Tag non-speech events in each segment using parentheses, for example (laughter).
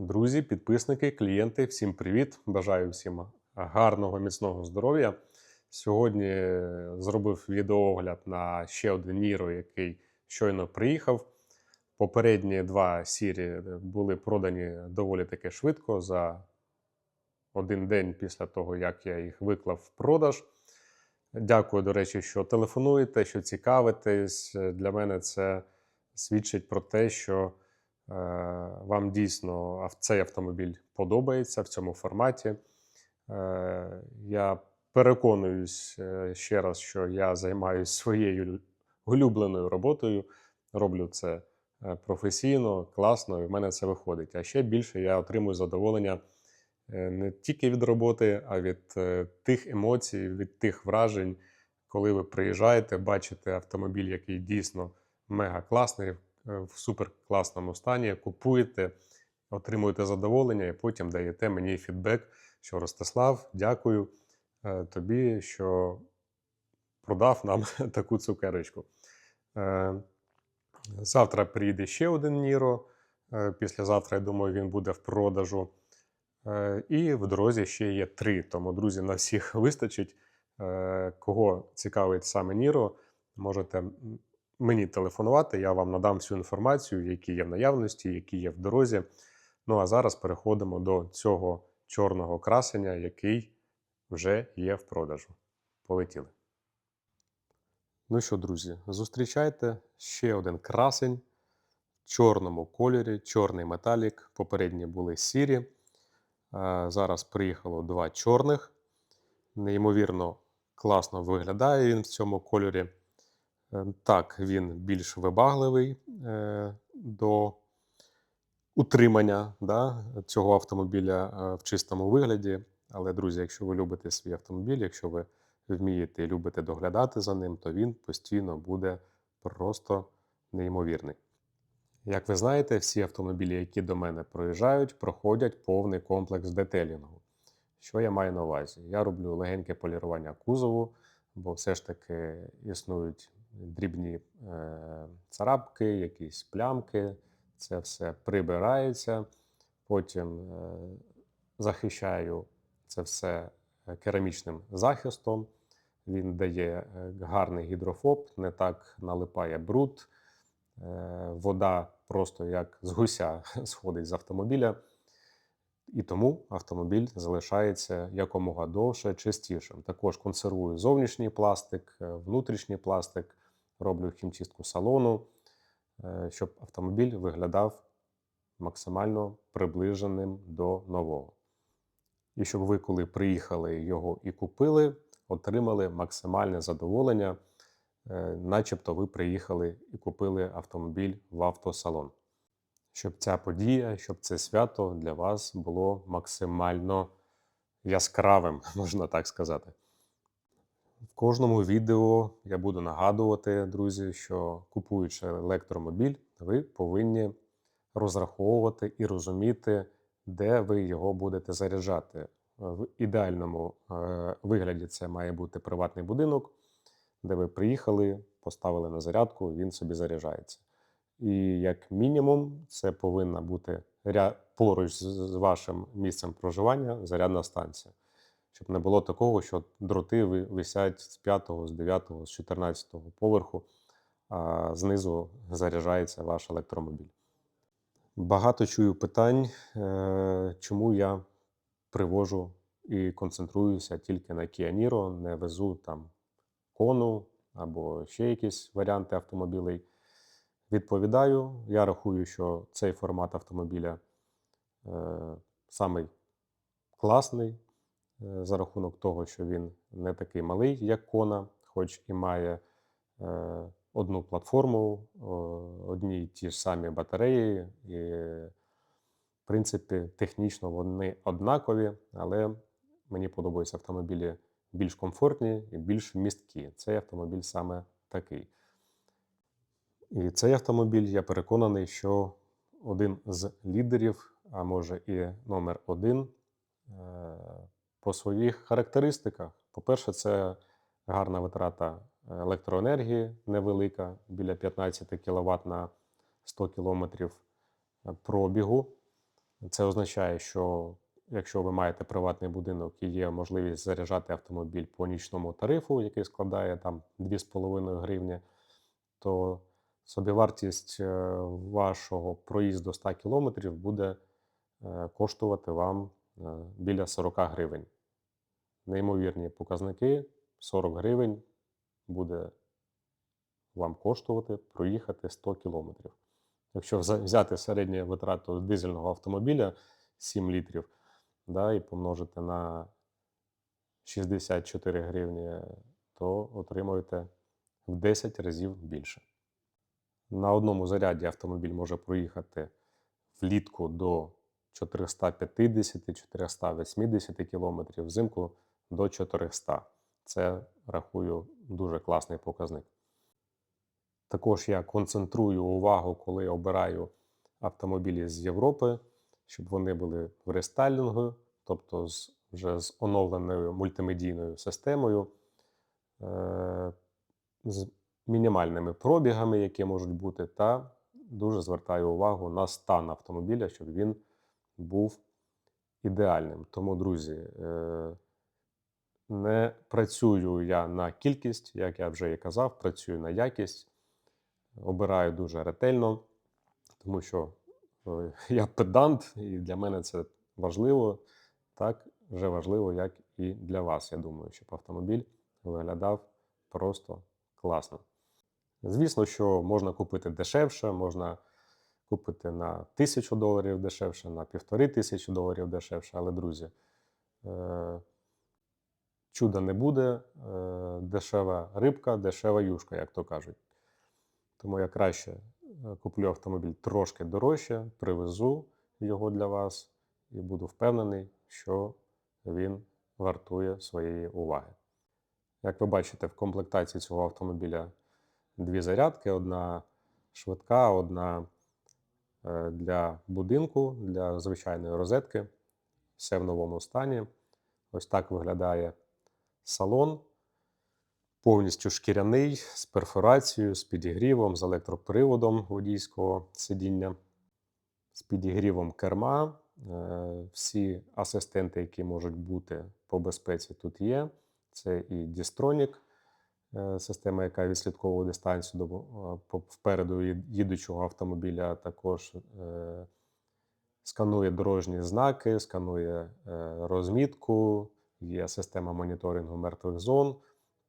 Друзі, підписники, клієнти, всім привіт! Бажаю всім гарного, міцного здоров'я. Сьогодні е, зробив відеоогляд на ще один Ніро, який щойно приїхав. Попередні два сірі були продані доволі таки швидко за один день після того, як я їх виклав в продаж. Дякую, до речі, що телефонуєте, що цікавитесь. Для мене це свідчить про те, що е, вам дійсно цей автомобіль подобається в цьому форматі. Е, Я переконуюсь е, ще раз, що я займаюся своєю улюбленою роботою. Роблю це е, професійно, класно, і в мене це виходить. А ще більше я отримую задоволення е, не тільки від роботи, а від е, тих емоцій, від тих вражень, коли ви приїжджаєте, бачите автомобіль, який дійсно мега класний, е, в супер класному стані, купуєте, отримуєте задоволення і потім даєте мені фідбек, що Ростислав, дякую е, тобі, що продав нам (laughs) таку цукерочку. Е, Завтра приїде ще один Ніро. Е, Післязавтра, я думаю, він буде в продажу. Е, І в дорозі ще є три. Тому, друзі, на всіх (laughs) вистачить. Е, Кого цікавить саме Ніро, можете мені телефонувати. Я вам надам всю інформацію, які є в наявності, які є в дорозі. Ну а зараз переходимо до цього чорного красення, який вже є в продажу. Полетіли. Ну що, друзі, зустрічайте ще один красень в чорному кольорі, чорний металік. Попередні були сірі. Зараз приїхало два чорних. Неймовірно класно виглядає він в цьому кольорі. Е, Так, він більш вибагливий е, до утримання да, цього автомобіля е, в чистому вигляді. Але, друзі, якщо ви любите свій автомобіль, якщо ви вмієте і любите доглядати за ним, то він постійно буде просто неймовірний. Як ви знаєте, всі автомобілі, які до мене проїжджають, проходять повний комплекс детелінгу. Що я маю на увазі? Я роблю легеньке полірування кузову, бо все ж таки існують дрібні е, царапки, якісь плямки. Це все прибирається. Потім е, захищаю це все е, керамічним захистом. Він дає гарний гідрофоб, не так налипає бруд. Вода просто як з гуся (laughs) сходить з автомобіля. І тому автомобіль залишається якомога довше, чистішим. Також консервую зовнішній пластик, внутрішній пластик, роблю хімчистку салону, е, щоб автомобіль виглядав максимально приближеним до нового. І щоб ви, коли приїхали його і купили, отримали максимальне задоволення, е, начебто ви приїхали і купили автомобіль в автосалон. Щоб ця подія, щоб це свято для вас було максимально яскравим, (laughs) можна так сказати. В кожному відео я буду нагадувати, друзі, що купуючи електромобіль, ви повинні розраховувати і розуміти, де ви його будете заряджати. Е, В ідеальному е, вигляді це має бути приватний будинок, де ви приїхали, поставили на зарядку, він собі заряджається. І як мінімум, це повинна бути поруч з вашим місцем проживання зарядна станція. Щоб не було такого, що дроти висять з 5, з 9, з 14 поверху, а знизу заряджається ваш електромобіль. Багато чую питань, е, чому я привожу і концентруюся тільки на Kia Niro, не везу там кону або ще якісь варіанти автомобілей. Відповідаю, я рахую, що цей формат автомобіля е, самий класний за рахунок того, що він не такий малий, як Кона, хоч і має е, одну платформу, одні й ті ж самі батареї, і, в принципі, технічно вони однакові, але мені подобаються автомобілі більш комфортні і більш місткі. Цей автомобіль саме такий. І цей автомобіль, я переконаний, що один з лідерів, а може і номер один е, по своїх характеристиках. По-перше, це гарна витрата електроенергії невелика, біля 15 кВт на 100 км пробігу. Це означає, що якщо ви маєте приватний будинок і є можливість заряджати автомобіль по нічному тарифу, який складає там 2,5 гривні, то собівартість е, вашого проїзду 100 км буде е, коштувати вам е, біля 40 гривень. Неймовірні показники 40 гривень буде вам коштувати проїхати 100 кілометрів. Якщо взяти середню витрату дизельного автомобіля 7 літрів да, і помножити на 64 гривні, то отримуєте в 10 разів більше. На одному заряді автомобіль може проїхати влітку до 450-480 км, взимку до 400. Це рахую дуже класний показник. Також я концентрую увагу, коли обираю автомобілі з Європи, щоб вони були в рестайлінгу, тобто з, вже з оновленою мультимедійною системою, е, з мінімальними пробігами, які можуть бути, та дуже звертаю увагу на стан автомобіля, щоб він був ідеальним. Тому, друзі, е, не працюю я на кількість, як я вже і казав, працюю на якість обираю дуже ретельно, тому що е, (laughs) я педант, і для мене це важливо. Так вже важливо, як і для вас. Я думаю, щоб автомобіль виглядав просто класно. Звісно, що можна купити дешевше, можна купити на тисячу доларів дешевше, на півтори тисячі доларів дешевше, але, друзі, е, чуда не буде. Е, дешева рибка, дешева юшка, як то кажуть. Тому я краще е, куплю автомобіль трошки дорожче, привезу його для вас і буду впевнений, що він вартує своєї уваги. Як ви бачите, в комплектації цього автомобіля дві зарядки: одна швидка, одна для будинку, для звичайної розетки. Все в новому стані. Ось так виглядає салон повністю шкіряний з перфорацією, з підігрівом, з електроприводом водійського сидіння, з підігрівом керма. Е, Всі асистенти, які можуть бути по безпеці, тут є. Це і е, система, яка відслідковує дистанцію до е, впереду їдучого автомобіля, також е, сканує дорожні знаки, сканує е, розмітку, є система моніторингу мертвих зон,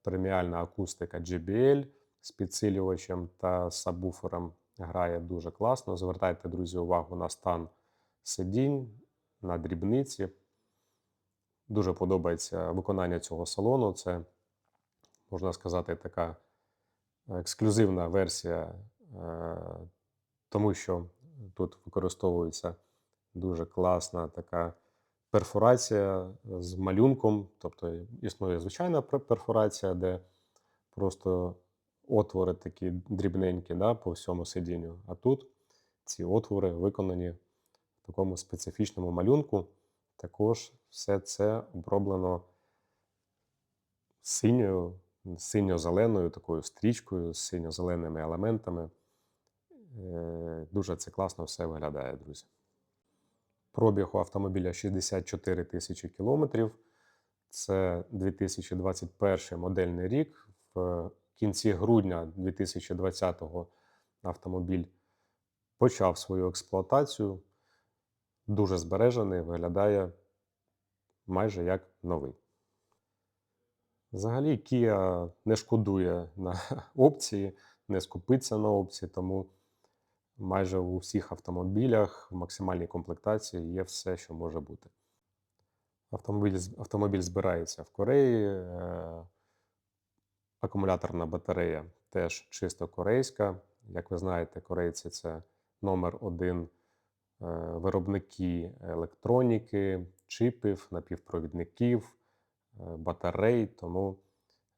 преміальна акустика JBL з підсилювачем та сабвуфером грає дуже класно. Звертайте, друзі, увагу на стан сидінь, на дрібниці. Дуже подобається виконання цього салону. Це, можна сказати, така ексклюзивна версія, е, тому що тут використовується дуже класна така перфорація з малюнком. Тобто існує звичайна перфорація, де просто отвори такі дрібненькі да, по всьому сидінню. А тут ці отвори виконані в такому специфічному малюнку. Також все це оброблено синьою, синьо-зеленою такою стрічкою, з синьо-зеленими елементами. Е, Дуже це класно все виглядає, друзі. Пробіг у автомобіля 64 тисячі кілометрів. Це 2021 модельний рік. В кінці грудня 2020-го автомобіль почав свою експлуатацію. Дуже збережений, виглядає майже як новий. Взагалі, Kia не шкодує на (laughs) опції, не скупиться на опції, тому майже у всіх автомобілях в максимальній комплектації є все, що може бути. Автомобіль, автомобіль збирається в Кореї. е, Акумуляторна батарея теж чисто корейська. Як ви знаєте, корейці це номер один е, виробники електроніки, чипів, напівпровідників, батарей, тому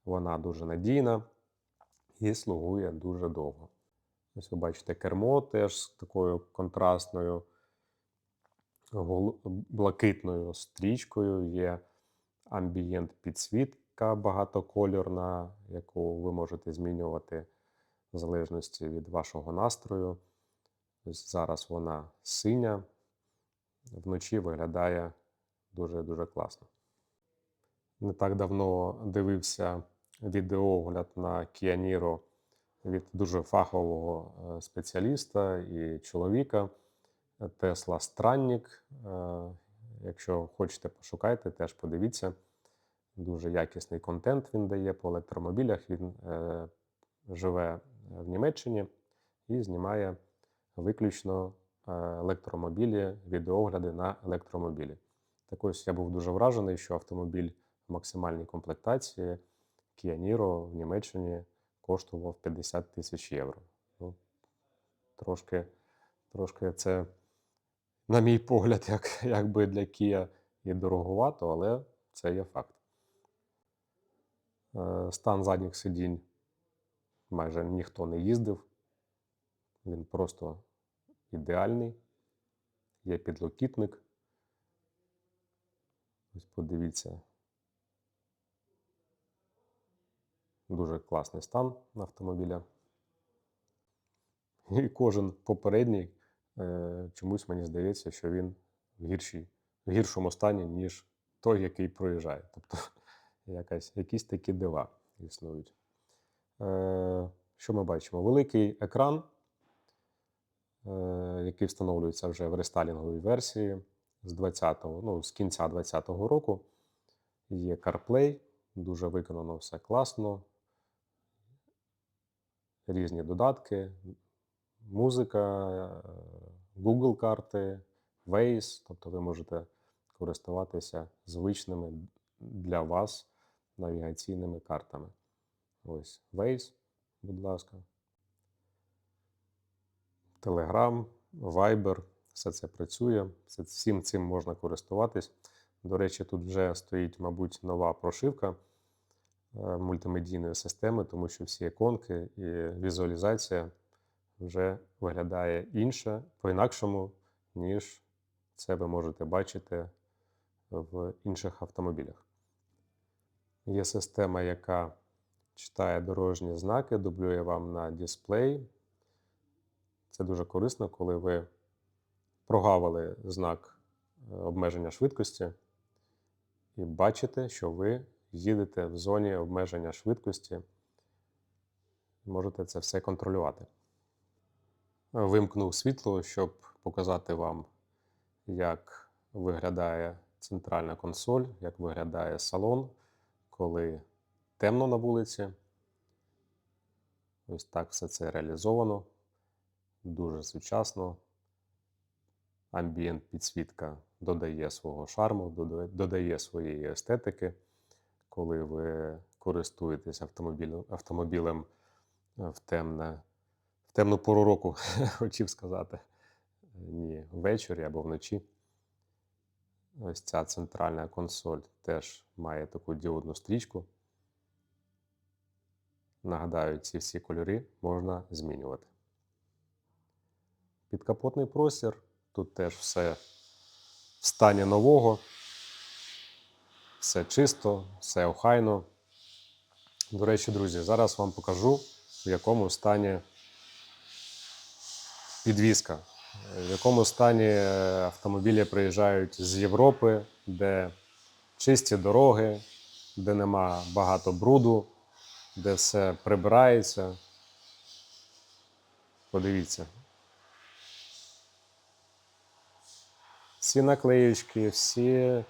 вона дуже надійна і слугує дуже довго. Ось ви бачите кермо теж з такою контрастною блакитною стрічкою. Є амбієнт підсвітка багатокольорна, яку ви можете змінювати в залежності від вашого настрою. Ось зараз вона синя. вночі виглядає дуже-дуже класно. Не так давно дивився відеоогляд на Niro від дуже фахового е, спеціаліста і чоловіка Tesla Странник. Е, Якщо хочете, пошукайте, теж подивіться. Дуже якісний контент він дає по електромобілях. Він е, живе в Німеччині і знімає виключно е, електромобілі, відеогляди на електромобілі. Так ось я був дуже вражений, що автомобіль максимальній комплектації Kia Niro в Німеччині коштував 50 тисяч євро. Ну, трошки, трошки це, на мій погляд, як, якби для Kia і дороговато, але це є факт. Е, Стан задніх сидінь майже ніхто не їздив. Він просто ідеальний. Є підлокітник. Ось подивіться. Дуже класний стан автомобіля. І кожен попередній е, чомусь мені здається, що він в, гіршій, в гіршому стані, ніж той, який проїжджає. Тобто (laughs) якась, якісь такі дива існують. Е, що ми бачимо? Великий екран, е, який встановлюється вже в рестайлінговій версії з 20-го, ну, з кінця 20-го року. Є CarPlay, дуже виконано все класно. Різні додатки, музика, е, Google карти, Waze, тобто ви можете користуватися звичними для вас навігаційними картами. Ось Waze, будь ласка. Telegram, Viber, все це працює, всім цим можна користуватись. До речі, тут вже стоїть, мабуть, нова прошивка мультимедійної системи, тому що всі іконки і візуалізація вже виглядає інше, по-інакшому, ніж це ви можете бачити в інших автомобілях. Є система, яка читає дорожні знаки, дублює вам на дисплей. Це дуже корисно, коли ви прогавили знак е, обмеження швидкості і бачите, що ви їдете в зоні обмеження швидкості. Можете це все контролювати. Вимкнув світло, щоб показати вам, як виглядає центральна консоль, як виглядає салон, коли темно на вулиці. Ось так все це реалізовано. Дуже сучасно. Амбієнт підсвітка додає свого шарму, додає- своєї естетики, коли ви користуєтесь автомобілем, автомобілем в, темне, в темну пору року, (laughs) хотів сказати. Ні, ввечері або вночі. Ось ця центральна консоль теж має таку діодну стрічку. Нагадаю, ці всі кольори можна змінювати. Підкапотний простір. Тут теж все в стані нового. Все чисто, все охайно. До речі, друзі, зараз вам покажу, в якому стані підвізка, в якому стані автомобілі приїжджають з Європи, де чисті дороги, де нема багато бруду, де все прибирається. Подивіться. Всі наклеїчки, всі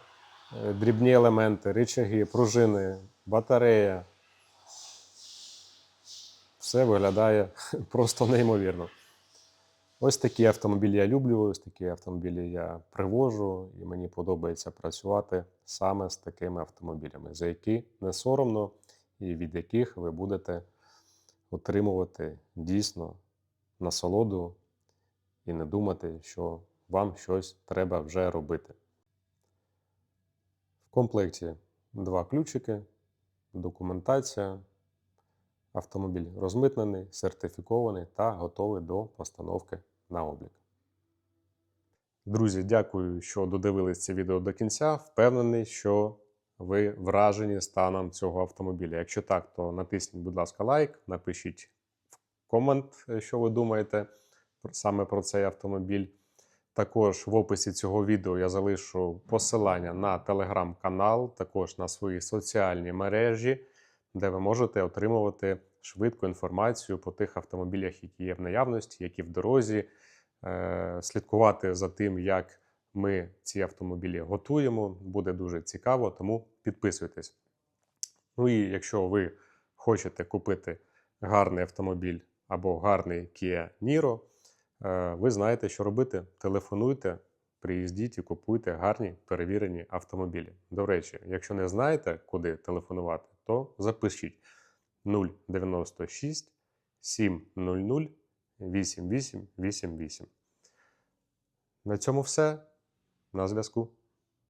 дрібні елементи, рычаги, пружини, батарея. Все виглядає (laughs) просто неймовірно. Ось такі автомобілі я люблю, ось такі автомобілі я привожу, і мені подобається працювати саме з такими автомобілями, за які не соромно і від яких ви будете отримувати дійсно насолоду і не думати, що вам щось треба вже робити. Комплекті два ключики, документація. Автомобіль розмитнений, сертифікований та готовий до постановки на облік. Друзі, дякую, що додивились це відео до кінця. Впевнений, що ви вражені станом цього автомобіля. Якщо так, то натисніть, будь ласка, лайк, напишіть в комент, е, що ви думаєте саме про цей автомобіль. Також в описі цього відео я залишу посилання на телеграм-канал, також на свої соціальні мережі, де ви можете отримувати швидку інформацію по тих автомобілях, які є в наявності, які в дорозі, е, слідкувати за тим, як ми ці автомобілі готуємо. Буде дуже цікаво, тому підписуйтесь. Ну і якщо ви хочете купити гарний автомобіль або гарний Kia Niro, ви знаєте, що робити. Телефонуйте, приїздіть і купуйте гарні перевірені автомобілі. До речі, якщо не знаєте, куди телефонувати, то запишіть 096 700 8888. На цьому все. На зв'язку.